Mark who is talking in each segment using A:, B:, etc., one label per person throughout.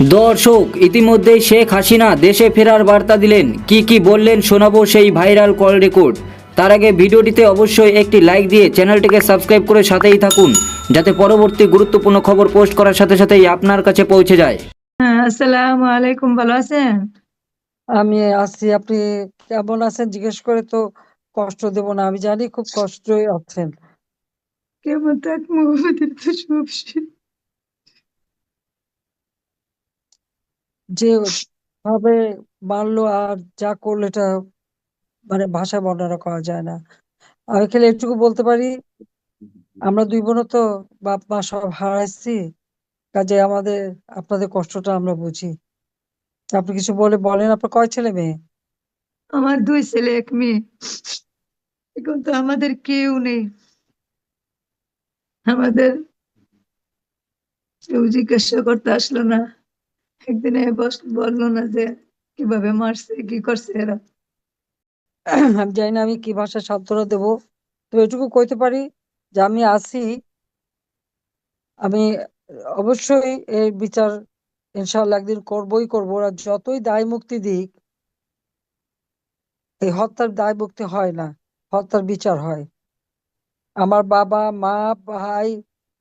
A: দর্শক ইতিমধ্যেই শেখ হাসিনা দেশে ফেরার বার্তা দিলেন। কি কি বললেন শোনাবো সেই ভাইরাল কল রেকর্ড। তার আগে ভিডিওটিতে অবশ্যই একটি লাইক দিয়ে চ্যানেলটিকে সাবস্ক্রাইব করে সাথেই থাকুন যাতে পরবর্তী গুরুত্বপূর্ণ খবর পোস্ট করার সাথে সাথেই আপনার কাছে পৌঁছে যায়।
B: হ্যাঁ আসসালামু আলাইকুম ভালো আছেন?
C: আমি আছি আপনি কেমন আছেন? জিজ্ঞেস করে তো কষ্ট দেব না আমি জানি খুব কষ্টই আছেন।
B: কেমন থাকব আমাদের তো সব শেষ।
C: যে ভাবে মারলো আর যা করল এটা মানে ভাষায় বর্ণনা করা যায় না। আমি খালি এটুকু বলতে পারি, আমরা দুই বোনও তো বাপ মা সব হারাইছি, কাজে আমাদের, আপনাদের কষ্টটা আমরা বুঝি। আপনি কিছু বলে বলেন, আপনার কয় ছেলে মেয়ে?
B: আমার দুই ছেলে, এক মেয়ে। এখন তো আমাদের কেউ নেই। আমাদের কেউ জিজ্ঞাসা করতে আসলো না। একদিনে বস, বলল না যে কীভাবে মারছে, কি করছে এরা।
C: আমি জানি না আমি কি ভাষায় সান্ত্বনা দেবো। তবে এটুকু কইতে পারি যে আমি আছি। আমি অবশ্যই এর বিচার ইনশাআল্লাহ একদিন করবই করব। আর যতই দায় মুক্তি দিক, এই হত্যার দায় মুক্তি হয় না, হত্যার বিচার হয়। আমার বাবা, মা, ভাই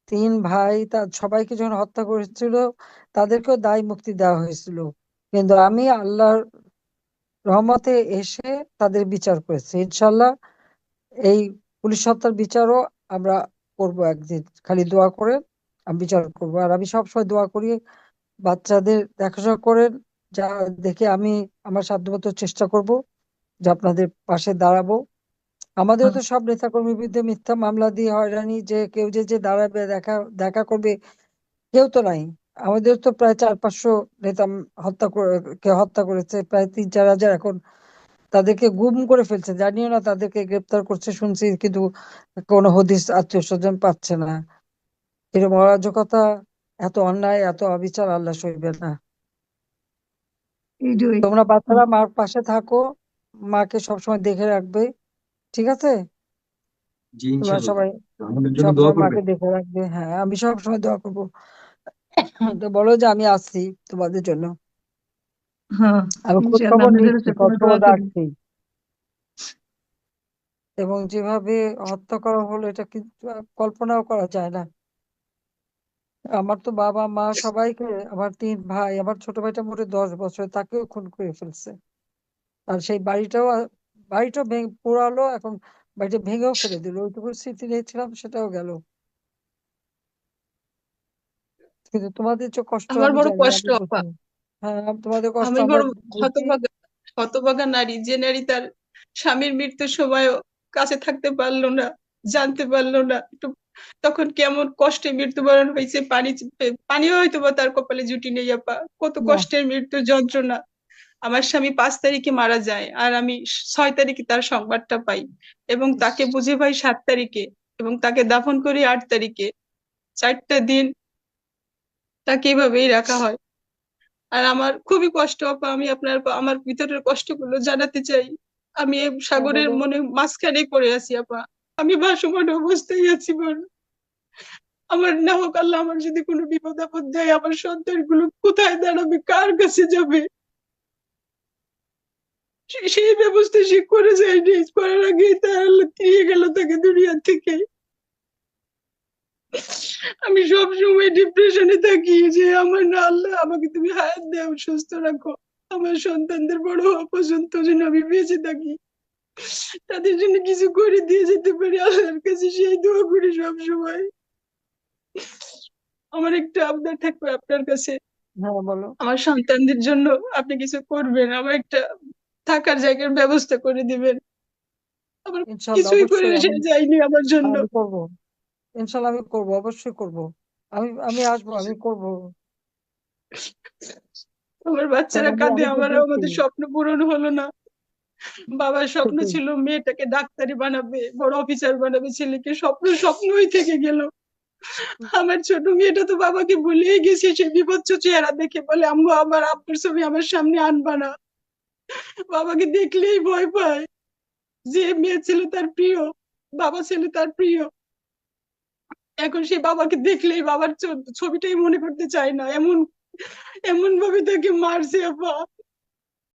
C: তিন ভাই তার সবাইকে যখন হত্যা করেছিল, তাদেরকেও দায় মুক্তি দেওয়া হয়েছিল। কিন্তু আমি আল্লাহর রহমতে এসে তাদের বিচার করেছি। ইনশাল্লাহ এই পুলিশ হত্যার বিচারও আমরা করব একদিন। খালি দোয়া করেন, আমি বিচার করব। আর আমি সবসময় দোয়া করি, বাচ্চাদের দেখাশোনা করেন, যা দেখে আমি আমার সাধ্যমতো চেষ্টা করব, যে আপনাদের পাশে দাঁড়াবো। আমাদের তো সব নেতাকর্মীর বিরুদ্ধে মিথ্যা মামলা দিয়ে হয়রানি যে কেউ যে যে দাঁড়াবে দেখা দেখা করবে কেউ তো নাই। আমাদের তো প্রায় চার পাঁচশো নেতা হত্যা করে কে হত্যা করেছে প্রায় তিন চার হাজার এখন তাদেরকে গুম করে ফেলছে। জানিও না তাদেরকে গ্রেপ্তার করছে শুনছি কিন্তু কোনো হদিস আত্মীয় স্বজন পাচ্ছে না। এরকম অরাজকতা এত অন্যায় এত অবিচার আল্লাহ সইবে না। তোমরা বাচ্চারা মার পাশে থাকো মাকে সবসময় দেখে রাখবে। ঠিক আছে?
D: জি
C: তোমরা
D: ইনশাআল্লাহ
C: সবাই
D: আমাদের জন্য দোয়া
C: সবসময় মাকে
D: করবেন।
C: দেখে রাখবে। হ্যাঁ আমি সবসময় দোয়া করব। তো বলো যে আমি আসছি তোমাদের জন্য।
B: হ্যাঁ
C: আমি খোঁজ
B: ইনশাআল্লাহ
C: খবর
B: আপনাদের
C: নিচ্ছি খোঁজ
B: দোয়া
C: খবর
B: করি
C: রাখছি। এবং যেভাবে হত্যা করা হলো এটা কিন্তু আর কল্পনাও করা যায় না। আমার তো বাবা মা সবাইকে আমার তিন ভাই আমার ছোট ভাইটা মোটে দশ বছর তাকেও খুন করে ফেলছে। আর সেই বাড়িটাও আ- বাড়িটাও ভেঙে পোড়ালো এখন বাড়িটা ভেঙেও ফেলে দিল। ওইটুকু স্মৃতি নিয়েছিলাম সেটাও গেল। কিন্তু তোমাদের যে কষ্ট
E: আমার বড় কষ্ট আপা।
C: হ্যাঁ তোমাদের কষ্ট
E: আমি বড় হতভাগা হতভাগা নারী যে নারী তার স্বামীর মৃত্যুর সময়ও কাছে থাকতে পারল না জানতে পারল না একটু তখন কেমন কষ্টে মৃত্যুবরণ হয়েছে পানি পানিও হয়তো বা তার কপালে জুটি নেই আপা। কত কষ্টের মৃত্যুর যন্ত্রণা আমার স্বামী পাঁচ তারিখে মারা যায় আর আমি ছয় তারিখে তার সংবাদটা পাই এবং তাকে বুঝে পাই সাত তারিখে এবং তাকে দাফন করি আট তারিখে। চারটা দিন তাকে এভাবেই রাখা হয়। আর আমার খুবই কষ্ট আপা আমি আপনার আমার ভিতরের কষ্টগুলো জানাতে চাই। আমি
C: হ্যাঁ
E: সাগরের মনে মাঝখানে পড়ে আছি আপা। আমি ভাসমান অবস্থায় আছি বোন আমার না হোক আল্লাহ আমার যদি কোনো বিপদ আপদ দেয় আমার সন্তানগুলো কোথায় দাঁড়াবে? কার কাছে যাবে? সেই ব্যবস্থা সে করে যায়নি করার আগেই তার দিয়ে গেল তাকে দুনিয়া থেকে। আমি সব সময় ডিপ্রেশনে থাকি যে আমার না আল্লাহ আমাকে তুমি হায়াত দাও সুস্থ রাখো। আমার সন্তানদের বড় হওয়া পর্যন্ত যেন আমি বেঁচে থাকি। তাদের জন্য কিছু করে দিয়ে যেতে পারি আল্লাহর কাছে সেই দোয়া করি সব সময় আমার একটা আবদার থাকবে আপনার কাছে।
C: হ্যাঁ বলো।
E: আমার সন্তানদের জন্য আপনি কিছু করবেন আমার একটা থাকার জায়গার ব্যবস্থা করে দিবেন।
C: ইনশাল্লাহ
E: কিছুই করে
C: আমি
E: যায়নি আমার জন্য।
C: করব। ইনশাল্লাহ আমি করব অবশ্যই করব। আমি আমি আসব আমি করব।
E: আমার বাচ্চারা কাঁদে
C: আমি
E: আমার আমাদের স্বপ্ন পূরণ হলো না। বাবার স্বপ্ন ছিল মেয়েটাকে ডাক্তারি বানাবে বড় অফিসার বানাবে ছেলেকে স্বপ্ন স্বপ্নই থেকে গেল। আমার ছোট মেয়েটা তো বাবাকে ভুলেই গেছে সে বিভৎস চেহারা দেখে বলে আম্মু আমার আব্বুর ছবি আমার সামনে আনবা না। বাবাকে দেখলেই ভয় পায় যে মেয়ে ছিল তার প্রিয়, বাবা ছিল তার প্রিয়। এখন সে বাবাকে দেখলেই বাবার ছবিটাই মনে করতে চায় না। এমন এমন ভাবে তাকে মারছে আপা